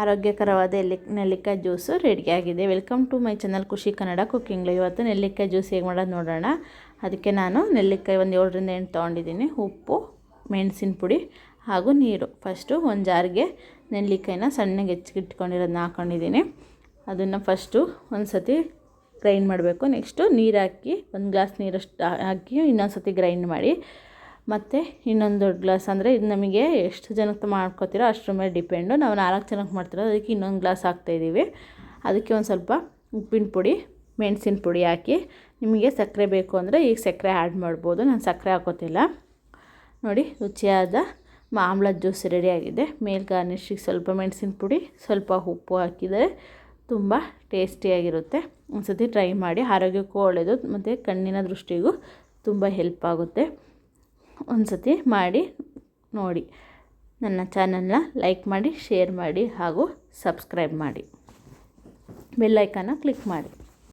ಆರೋಗ್ಯಕರವಾದ ಎಲ್ಲಿ, ನೆಲ್ಲಿಕಾಯಿ ಜ್ಯೂಸು ರೆಡಿಯಾಗಿದೆ welcome to my channel Khushi Kannada ಕುಕ್ಕಿಂಗ್ಲು ಇವತ್ತು ನೆಲ್ಲಿಕಾಯಿ ಜ್ಯೂಸ್ ಹೇಗೆ ಮಾಡೋದು ನೋಡೋಣ. ಅದಕ್ಕೆ ನಾನು ನೆಲ್ಲಿಕಾಯಿ ಒಂದು ಏಳರಿಂದ ಎಂಟು ತೊಗೊಂಡಿದ್ದೀನಿ. ಉಪ್ಪು, ಮೆಣಸಿನ ಪುಡಿ ಹಾಗೂ ನೀರು. ಫಸ್ಟು ಒಂದು ಜಾರಿಗೆ ನೆಲ್ಲಿಕಾಯಿನ ಸಣ್ಣಗೆ ಹೆಚ್ಚಿಗಿಟ್ಕೊಂಡಿರೋದನ್ನ ಹಾಕ್ಕೊಂಡಿದ್ದೀನಿ ಅದನ್ನು ಫಸ್ಟು ಒಂದು ಸತಿ ಗ್ರೈಂಡ್ ಮಾಡಬೇಕು. ನೆಕ್ಸ್ಟು ನೀರು ಹಾಕಿ ಒಂದು ಗ್ಲಾಸ್ ನೀರಷ್ಟು ಹಾಕಿ ಇನ್ನೊಂದು ಸತಿ ಗ್ರೈಂಡ್ ಮಾಡಿ ಮತ್ತು ಇನ್ನೊಂದು ದೊಡ್ಡ ಗ್ಲಾಸ್ ಅಂದರೆ ಇದು ನಮಗೆ ಎಷ್ಟು ಜನಕ್ಕೆ ಮಾಡ್ಕೋತೀರೋ ಅಷ್ಟರ ಮೇಲೆ ಡಿಪೆಂಡು. ನಾವು ನಾಲ್ಕು ಜನಕ್ಕೆ ಮಾಡ್ತಿರೋ ಅದಕ್ಕೆ ಇನ್ನೊಂದು ಗ್ಲಾಸ್ ಹಾಕ್ತಾಯಿದ್ದೀವಿ ಅದಕ್ಕೆ ಒಂದು ಸ್ವಲ್ಪ ಉಪ್ಪಿನ ಪುಡಿ, ಮೆಣಸಿನ ಪುಡಿ ಹಾಕಿ ನಿಮಗೆ ಸಕ್ಕರೆ ಬೇಕು ಅಂದರೆ ಈಗ ಸಕ್ಕರೆ ಆ್ಯಡ್ ಮಾಡ್ಬೋದು. ನಾನು ಸಕ್ಕರೆ ಹಾಕೋತಿಲ್ಲ. ನೋಡಿ ರುಚಿಯಾದ ಮಾಮ್ಲದ ಜ್ಯೂಸ್ ರೆಡಿಯಾಗಿದೆ ಮೇಲ್ ಗಾರ್ನಿಷಿಗೆ ಸ್ವಲ್ಪ ಮೆಣಸಿನ ಪುಡಿ, ಸ್ವಲ್ಪ ಉಪ್ಪು ಹಾಕಿದರೆ ತುಂಬ ಟೇಸ್ಟಿಯಾಗಿರುತ್ತೆ ಒಂದು ಸತಿ ಟ್ರೈ ಮಾಡಿ ಆರೋಗ್ಯಕ್ಕೂ ಒಳ್ಳೆಯದು ಮತ್ತು ಕಣ್ಣಿನ ದೃಷ್ಟಿಗೂ ತುಂಬ ಹೆಲ್ಪ್ ಆಗುತ್ತೆ. ಒಂದು ಸತಿ ಮಾಡಿ ನೋಡಿ. ನನ್ನ ಚಾನಲ್ನ ಲೈಕ್ ಮಾಡಿ, ಶೇರ್ ಮಾಡಿ ಹಾಗೂ ಸಬ್ಸ್ಕ್ರೈಬ್ ಮಾಡಿ. ಬೆಲ್ಲೈಕನ್ನ ಕ್ಲಿಕ್ ಮಾಡಿ.